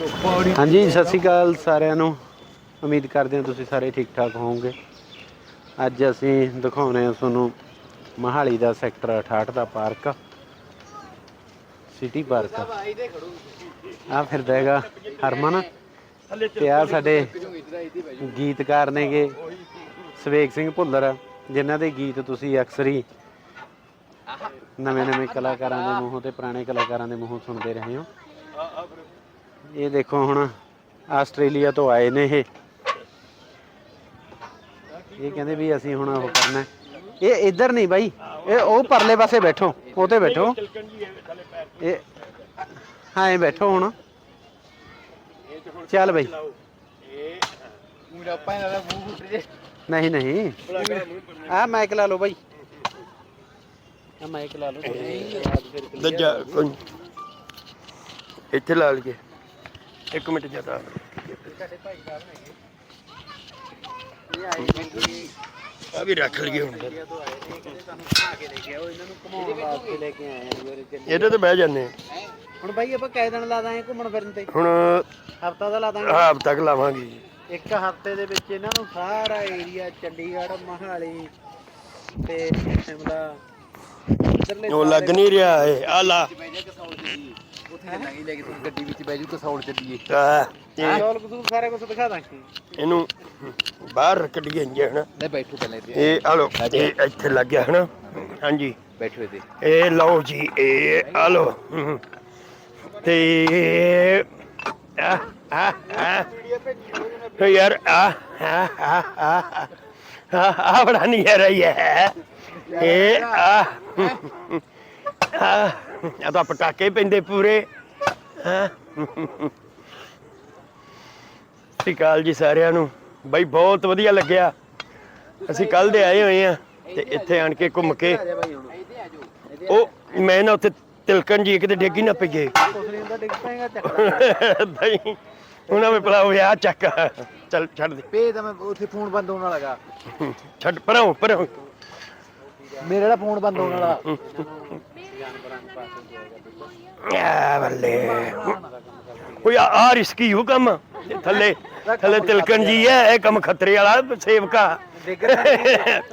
ਹਾਂਜੀ, ਸਤਿ ਸ਼੍ਰੀ ਅਕਾਲ ਸਾਰਿਆਂ ਨੂੰ। ਉਮੀਦ ਕਰਦੇ ਹਾਂ ਤੁਸੀਂ ਸਾਰੇ ਠੀਕ ਠਾਕ ਹੋਵੋਗੇ। ਅੱਜ ਅਸੀਂ ਦਿਖਾਉਣੇ ਆ ਤੁਹਾਨੂੰ ਮਹਾਲੀ ਦਾ ਸੈਕਟਰ 68 ਦਾ ਪਾਰਕ। City park. ਆ ਫਿਰਦਾ ਹੈਗਾ ਹਰਮਨ ਤੇ ਆ ਸਾਡੇ ਗੀਤਕਾਰ ਨੇਗੇ ਸਵੇਗ ਸਿੰਘ ਭੁੱਲਰ, ਜਿਨ੍ਹਾਂ ਦੇ ਗੀਤ ਤੁਸੀਂ ਅਕਸਰ ਹੀ ਨਵੇਂ ਨਵੇਂ ਕਲਾਕਾਰਾਂ ਦੇ ਮੂੰਹੋਂ ਤੇ ਪੁਰਾਣੇ ਕਲਾਕਾਰਾਂ ਦੇ ਮੂੰਹੋਂ ਸੁਣਦੇ ਰਹੇ ਹੋ। ਇਹ ਦੇਖੋ ਹੁਣ ਆਸਟ੍ਰੇਲੀਆ ਤੋਂ ਆਏ ਨੇ ਇਹ। ਇਹ ਕਹਿੰਦੇ ਵੀ ਅਸੀਂ ਹੁਣ ਉਹ ਕਰਨਾ ਇਹ ਇੱਧਰ ਨਹੀਂ ਬਾਈ, ਇਹ ਉਹ ਪਰਲੇ ਪਾਸੇ ਬੈਠੋ ਉਹ ਤੇ ਬੈਠੋ। ਇਹ ਹਾਂ, ਇਹ ਬੈਠੋ ਹੁਣ। ਚੱਲ ਬਾਈ। ਨਹੀਂ ਨਹੀਂ। ਆ ਮਾਈਕ ਲਾ ਲਓ ਬਾਈ। ਆ ਮਾਈਕ ਲਾ ਲਓ। ਦੱਜਾ, ਇੱਥੇ ਲਾ ਲਈਏ। ਇੱਕ ਮਿੰਟ ਜ਼ਿਆਦਾ। ਆ ਵੀ ਰੱਖ ਲਈਏ ਹੁਣ ਫਿਰ। ਇਹਦੇ ਤੇ ਬਹਿ ਜਾਂਦੇ। ਹੁਣ ਬਾਈ ਆਪਾਂ ਕਾਇ ਦਿਨ ਲਾ ਦਾਂਗੇ ਘੁੰਮਣ ਫਿਰਨ ਤੇ। ਹੁਣ ਹਫਤਾ ਦਾ ਲਾ ਦਾਂਗੇ। ਹਾਫ ਤੱਕ ਲਾਵਾਂਗੇ ਜੀ। ਇੱਕ ਹਫ਼ਤੇ ਦੇ ਵਿੱਚ ਇਹਨਾਂ ਨੂੰ ਸਾਰਾ ਏਰੀਆ ਚੰਡੀਗੜ੍ਹ ਮਹਾਲੀ ਤੇ ਸ਼ਿਮਲਾ। ਇੱਧਰਲੇ ਉਹ ਲੱਗ ਨਹੀਂ ਰਿਹਾ ਏ ਆ ਲਾ। ਗੱਡੀ ਵਿੱਚ ਬਹਿ ਜੂ ਕਸੌਲ ਚੱਲੀਏ। ਆ, ਇਹ- ਚੌਲ ਕਸੂਰ ਸਾਰਾ ਕੁਝ ਦਿਖਾ ਦਾਂਗੇ। ਇਹਨੂੰ ਬਾਹਰ ਕੱਢੀਏ ਇੰਜੇ ਹਨਾ? ਨਹੀਂ ਬੈਠੋ ਪਹਿਲੇ ਤੇ ਇਹ ਆ ਲੋ ਇਹ ਇੱਥੇ ਲੱਗ ਗਿਆ ਹਨਾ? ਹਾਂਜੀ। ਬੈਠੋ ਇਹਦੇ ਇਹ ਲਓ ਜੀ ਇਹ ਆ ਲਓ ਹਮ। ਤੇ ਆ ਆ ਆ ਤੇ ਯਾਰ ਆ ਆ ਆ ਆ ਆ ਆ ਬੜਾ ਨਹੀਂ ਹੈ ਰਹੀ ਹੈ। ਇਹ ਆ ਆ ਆ ਤਾਂ ਪਟਾਕੇ ਪੈਂਦੇ ਪੂਰੇ। ਸਤਿ ਅਕਾਲ ਜੀ ਸਾਰਿਆਂ ਨੂੰ। ਬਈ ਬਹੁਤ ਵਧੀਆ ਲੱਗਿਆ। ਅਸੀਂ ਕੱਲ ਦੇ ਆਏ ਹੋਏ ਆ ਤੇ ਇੱਥੇ ਆਣ ਕੇ ਘੁੰਮ ਕੇ। ਉਹ ਮੈਂ ਨਾ ਉੱਥੇ ਤਿਲਕਣ ਜੀ ਕਿਤੇ ਡੇਗੀ ਨਾ ਪਈਏ। ਨਹੀਂ ਉਹਨਾਂ ਵਿੱਚ ਪਲਾ ਹੋਇਆ ਚੱਕ। ਚੱਲ ਛੱਡ ਦੇ। ਪੇ ਤਾਂ ਮੈਂ ਉੱਥੇ ਫੋਨ ਬੰਦ ਹੋਣ ਵਾਲਾਗਾ ਛੱਡ ਪਰਾਂ ਪਰਾਂ ਮੇਰੇ ਵਾਲਾ ਫੋਨ ਬੰਦ ਹੋਣ ਵਾਲਾ। ਆ ਬੱਲੇ। ਕੋਈ ਆ ਆ ਰਿਸਕੀ ਹੋ ਕੰਮ? ਇਹ ਥੱਲੇ ਥੱਲੇ ਤਿਲਕਣ ਜੀ ਹੈ, ਇਹ ਕੰਮ ਖਤਰੇ ਵਾਲਾ ਸੇਵਕਾ।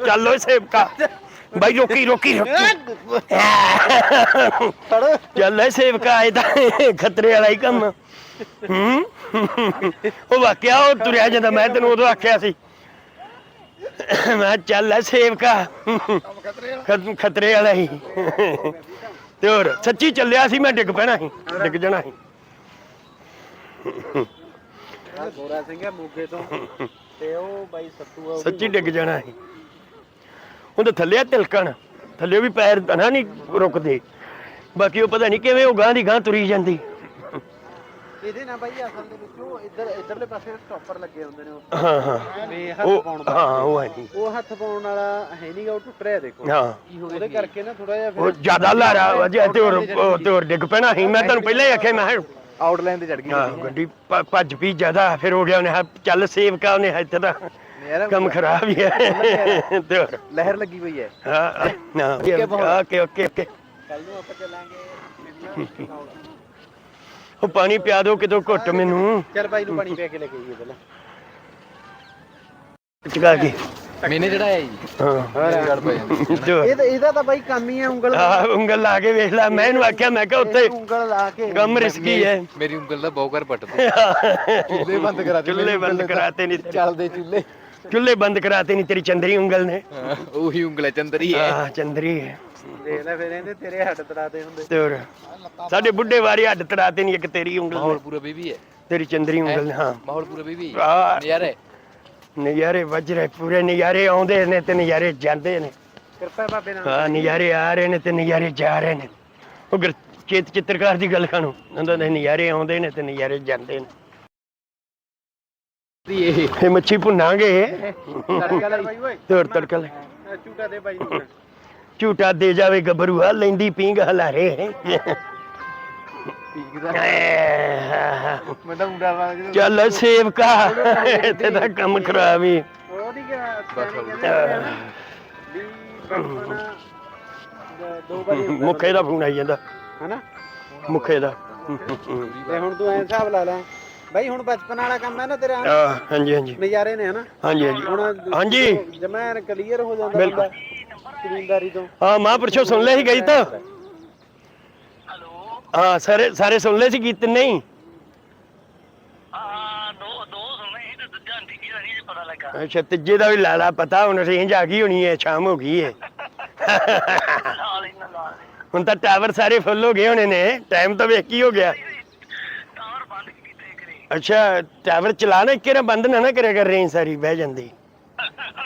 ਚੱਲੋ ਸੇਵਕਾ। ਬਾਈ ਰੋਕੀ ਰੋਕੀ ਰੋਕੀ। ਚੱਲ ਇਹ ਸੇਵਕਾ, ਇਹ ਤਾਂ ਖਤਰੇ ਵਾਲਾ ਹੀ ਕੰਮ। ਹੂੰ? ਉਹ ਵਾਕਿਆ ਉਹ ਤੁਰਿਆ ਜਾਂਦਾ, ਮੈਂ ਤੈਨੂੰ ਉਦੋਂ ਆਖਿਆ ਸੀ। ਮੈਂ ਕਿਹਾ, ਚੱਲ ਇਹ ਸੇਵਕਾ। ਖਤਰੇ ਵਾਲਾ ਹੀ। ਤੇ ਹੋਰ ਸੱਚੀ ਚੱਲਿਆ ਸੀ ਮੈਂ ਡਿੱਗ ਪੈਣਾ ਸੀ, ਡਿੱਗ ਜਾਣਾ ਸੀ। ਆਹ ਗੋਰਾ ਸਿੰਘ ਹੈ ਮੋਗੇ ਤੋਂ ਤੇ ਉਹ ਬਾਈ ਸੱਤੂ ਆ ਉਹ ਵੀ ਸੱਚੀ ਡਿੱਗ ਜਾਣਾ ਸੀ। ਉਹਦੇ ਥੱਲੇ ਆ ਤਿਲਕਣ, ਥੱਲੇ ਵੀ ਪੈਰ ਨਾ ਨਹੀਂ ਰੁਕਦੇ। ਬਾਕੀ ਉਹ ਪਤਾ ਨਹੀਂ ਕਿਵੇਂ ਉਹ ਗਾਂ ਦੀ ਗਾਂ ਤੁਰੀ ਜਾਂਦੀ। ਇਹਦੇ ਨਾਲ ਬਾਈ ਅਸਲ ਦੇ ਵਿੱਚ ਉਹ ਇੱਧਰ ਇੱਧਰਲੇ ਪਾਸੇ ਸਟਾਪਰ ਲੱਗੇ ਹੁੰਦੇ ਨੇ ਉਹ। ਹਾਂ ਹਾਂ। ਵੀ ਹੱਥ ਉਹ ਪਾਉਣ ਦਾ। ਹਾਂ ਉਹ ਹੈ ਨਹੀਂ ਉਹ ਹੱਥ ਪਾਉਣ ਵਾਲਾ ਹੈ ਨਹੀਂਗਾ ਉਹ ਟੁੱਟ ਰਿਹਾ ਦੇਖੋ। ਹਾਂ। ਉਹਦੇ ਕਰਕੇ ਨਾ ਥੋੜਾ ਜਿਹਾ ਉਹ ਜ਼ਿਆਦਾ ਲਾਰਾ ਵਜੇ ਤੇ ਹੋਰ ਉਹ ਤੇ ਹੋਰ ਡਿੱਗ ਪੈਣਾ ਸੀ। ਮੈਂ ਤੈਨੂੰ ਪਹਿਲਾਂ ਹੀ ਆਖਿਆ ਮੈਂ ਕਿਹਾ, ਆਊਟਲਾਈਨ ਤੇ ਚੜ ਗਈ। ਹਾਂ ਗੱਡੀ ਭ- ਭੱਜ ਪੀ ਜ਼ਿਆਦਾ ਫਿਰ ਹੋ ਗਿਆ ਉਹਨੇ ਕਿਹਾ, ਚੱਲ ਸੇਵਕਾ ਉਹਨੇ ਇੱਥੇ ਦਾ ਯਾਰ ਕੰਮ ਖਰਾਬ ਹੀ ਹੈ। ਤੇ ਹੋਰ। ਲਹਿਰ ਲੱਗੀ ਪਈ ਹੈ। ਹਾਂ ਹਾਂ। ਓਕੇ ਓਕੇ ਓਕੇ ਕੱਲ ਨੂੰ ਆਪਾਂ ਚੱਲਾਂਗੇ। ਉਹ ਪਾਣੀ ਪਿਆ ਦਿਓ ਕਿਤੋਂ ਘੁੱਟ ਮੈਨੂੰ। ਚੱਲ ਬਾਈ ਨੂੰ ਪਾਣੀ ਪਿਆ ਕੇ ਲੈ ਕੇ ਆਈਏ ਪਹਿਲਾਂ। ਚਕਾ ਕੇ। ਮੈਨੇ ਚੜਾਇਆ ਜੀ। ਹਾਂ। ਜੋ। ਇਹ ਤਾਂ ਇਹਦਾ ਤਾਂ ਬਾਈ ਕੰਮ ਹੀ ਹੈ ਉਂਗਲ ਆ ਉਂਗਲ ਲਾ ਕੇ ਵੇਖ ਲੈ। ਮੈਂ ਇਹਨੂੰ ਆਖਿਆ ਮੈਂ ਕਿਹਾ ਉੱਥੇ ਉਂਗਲ ਲਾ ਕੇ। ਕੰਮ ਰਿਸਕੀ ਹੈ। ਮੇਰੀ ਉਂਗਲ ਦਾ ਬਹੁ ਕਰ ਪੱਟ ਦੇ। ਚੁੱਲ੍ਹੇ ਬੰਦ ਕਰਾ ਦੇ ਚੁੱਲ੍ਹੇ ਬੰਦ ਕਰਾਤੇ ਨਹੀਂ ਤੇਰੇ। ਚੱਲਦੇ ਚੁੱਲ੍ਹੇ। ਚੁੱਲ੍ਹੇ ਬੰਦ ਕਰਾਤੇ ਨਹੀਂ ਤੇਰੀ ਚੰਦਰੀ ਉਂਗਲ ਨੇ। ਉਹੀ ਉਂਗਲ ਹੈ ਚੰਦਰੀ ਹੈ। ਹਾਂ ਚੰਦਰੀ ਹੈ। ਦੇਖ ਲੈ ਫਿਰ ਇਹਦੇ ਤੇਰੇ ਹੱਡ ਤੜਾਦੇ ਹੁੰਦੇ। ਤੇ ਹੋਰ। ਸਾਡੇ ਬੁੱਢੇ ਵਾਰੀ ਹੱਡ ਤੜਾਤੇ ਨਹੀਂ ਇੱਕ ਤੇਰੀ ਉਂਗਲ ਮਾਹੌਲ ਨੇ। ਪੂਰਾ ਬੇਬੀ ਹੈ। ਤੇਰੀ ਚੰਦਰੀ ਉਂਗਲ ਨੇ ਹਾਂ। ਮਾਹੌਲ ਪੂਰਾ ਬੇਬੀ ਆ ਯਾਰ ਹੈ ਨਜ਼ਾਰੇ ਵੱਜ ਰਹੇ ਪੂਰੇ ਨਜ਼ਾਰੇ ਆਉਂਦੇ ਨੇ ਤੇ ਨਜ਼ਾਰੇ ਜਾਂਦੇ ਨੇ। ਕਿਰਪਾ ਬਾਬੇ ਨਾਲ। ਹਾਂ ਨਜ਼ਾਰੇ ਆ ਰਹੇ ਨੇ ਤੇ ਨਜ਼ਾਰੇ ਜਾ ਰਹੇ ਨੇ। ਉਹ ਗੁਰ- ਚਿੱਤ ਚਿੱਤਰਕਾਰ ਦੀ ਗੱਲ ਖਾਣੋ। ਉਹਨਾਂ ਦੇ ਨਜ਼ਾਰੇ ਆਉਂਦੇ ਨੇ ਤੇ ਨਜ਼ਾਰੇ ਜਾਂਦੇ ਨੇ। ਇਹ ਇਹ ਮੱਛੀ ਭੁੰਨਾਂਗੇ। ਤੜਕਾ ਲੈ ਬਾਈ ਓਏ। ਤੇ ਹੋਰ ਤੜਕਾ ਲੈ। ਆਹ ਝੂਟਾ ਦੇ ਬਾਈ ਨੂੰ। ਝੂਟਾ ਦੇ ਜਾਵੇ ਗੱਭਰੂਆ ਲੈਂਦੀ ਪੀਂਗ ਹਲਾਰੇ। ਮੈਂ ਤਾਂ ਮੁੰਡਾ ਵਾਂਗ ਚੱਲ ਸੇਵਕਾ ਇੱਥੇ ਤਾਂ ਕੰਮ ਖਰਾਬ ਹੀ। ਉਹ ਨਹੀਂ ਦ- ਵਾਰੀ ਮੁੱਖੇ ਦਾ ਫੋਨ ਆਈ ਜਾਂਦਾ। ਹਨਾ? ਮੁੱਖੇ ਦਾ। ਤੇ ਹੁਣ ਤੂੰ ਐ ਹਿਸਾਬ ਲਾ ਲੈ। ਬਾਈ ਹੁਣ ਬਚਪਨ ਵਾਲਾ ਕੰਮ ਹੈ ਨਾ ਤੇਰਾ। ਹਾਂ, ਹਾਂਜੀ ਹਾਂਜੀ। ਨਜ਼ਾਰੇ ਨੇ ਹਨਾ? ਹਾਂਜੀ ਹਾਂਜੀ। ਹੁਣ ਹਾਂਜੀ। ਜਮੈਨ ਕਲੀਅਰ ਹੋ ਜਾਂਦਾ ਬਿਲਕੁਲ। ਬੰਦਾ ਜ਼ਿਮੀਂਦਾਰੀ ਤੋਂ। ਹਾਂ ਮਹਾਂਪੁਰਸ਼ੋ ਸੁਣ ਲਿਆ ਸੀ ਗਈ ਤਾਂ। ਹਾਂ ਸਾਰੇ ਸਾਰੇ ਸੁਣ ਲਏ ਸੀ ਗੀਤ ਨਹੀਂ? ਹਾਂ ਦੋ ਦੋ ਸੁਣੇ ਸੀ ਤੇ ਦੂਜਾ ਡਿੱਗੀ ਦਾ ਨਹੀਂ ਪਤਾ ਲੱਗਾ। ਅੱਛਾ ਤੀਜੇ ਦਾ ਵੀ ਲਾਲਾ ਪਤਾ ਹੁਣ ਰੇਂਜ ਆ ਗਈ ਹੋਣੀ ਹੈ ਸ਼ਾਮ ਹੋ ਗਈ ਹੈ। ਨਾਲ ਇਹਨਾਂ ਨਾਲ ਹੁਣ ਤਾਂ ਟਾਵਰ ਸਾਰੇ ਫੁੱਲ ਹੋ ਗਏ ਹੋਣੇ ਨੇ ਟਾਈਮ ਤਾਂ ਵੇਖ ਕੀ ਹੋ ਗਿਆ। ਟਾਵਰ ਬੰਦ ਕੀਤੇ ਕਰੇ। ਅੱਛਾ ਟਾਵਰ ਚਲਾਣਾ ਇੱਕੇ ਨਾ ਬੰਦ ਨਾ ਨਾ ਕਰਿਆ ਕਰ ਰੇਂਜ ਸਾਰੀ ਬਹਿ ਜਾਂਦੀ।